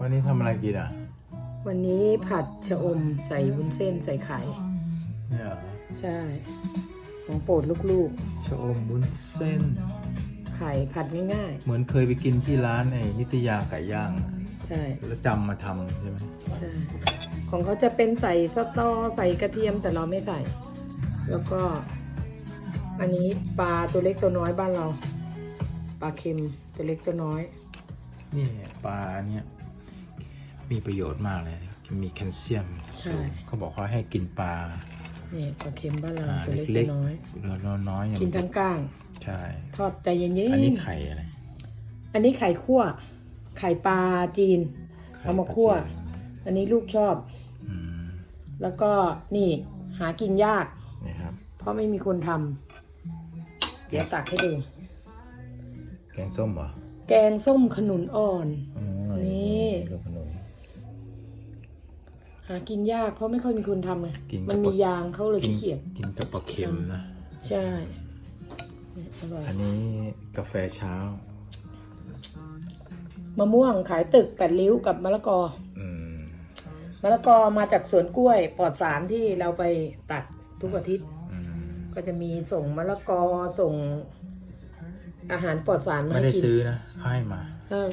วันนี้ทำอะไรกินอะ วันนี้ผัดชะอมใส่วุ้นเส้นใส่ไข่ เนี่ยเหรอใช่ ของโปรดลูกชะอมวุ้นเส้น ๆ ไข่ผัดง่ายเหมือนเคยไปกินที่ร้านไอ้นิตยาไก่ย่างอะๆ ใช่ แล้วจำมาทำใช่ไหมใช่ ของเขาจะเป็นใส่สตอใส่กระเทียมแต่เราไม่ใส่ แล้วก็ อันนี้ปลาตัวเล็กตัวน้อยบ้านเรา ปลาเค็มตัวเล็กตัวน้อย นี่ปลาเนี่ยมีประโยชน์มากเลย มีแคลเซียมใช่สูงเขาบอกว่าให้กินปลานี่ปลาเค็มบ้านเราอ่าตัวเล็กเล็ตักวน้อยๆเรือน้อยๆอย่างกินทั้งก้างใช่ทอดใจเย็นๆอันนี้ไข่อะไรอันนี้ไข่คั่ว ไข่ปลาจีนไข่เอามาคั่วปลจีนอันนี้ลูกชอบอืมแล้วก็นี่หากินยากนี่ครับเพราะไม่มีคนทำเดี๋ยวตักให้ดู แกงส้มเหรอ แกงส้มขนุนอ่อนอืมนี่ ลูกขนมหากินยากเพราะไม่ค่อยมีคนทำไงกินกับ มันมียางเขาเลยกินขี้เกียจกินกับปลาเค็มนะ ใช่เนี่ยอร่อยอันนี้กาแฟเช้า มะม่วงขายตึกแปดริ้วกับมะละกอ อืมมะละกอมาจากสวนกล้วยปลอดสารที่เราไปตัดทุกอาทิตย์ อืมก็จะมีส่งมะละกอส่ง อาหารปลอดสารมาไม่ให้ได้กินซื้อนะเขาให้มา เออ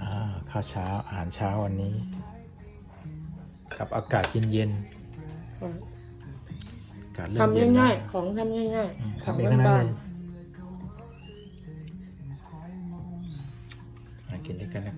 อ่าข้าวเช้าอาหารเช้าวันนี้ กับอากาศเย็นๆอากาศเริ่มทำเย็นง่ายนะๆของทำง่ายอืมๆทำเองทั้งนั้นบ้าเลนยมากินด้วยกันนะ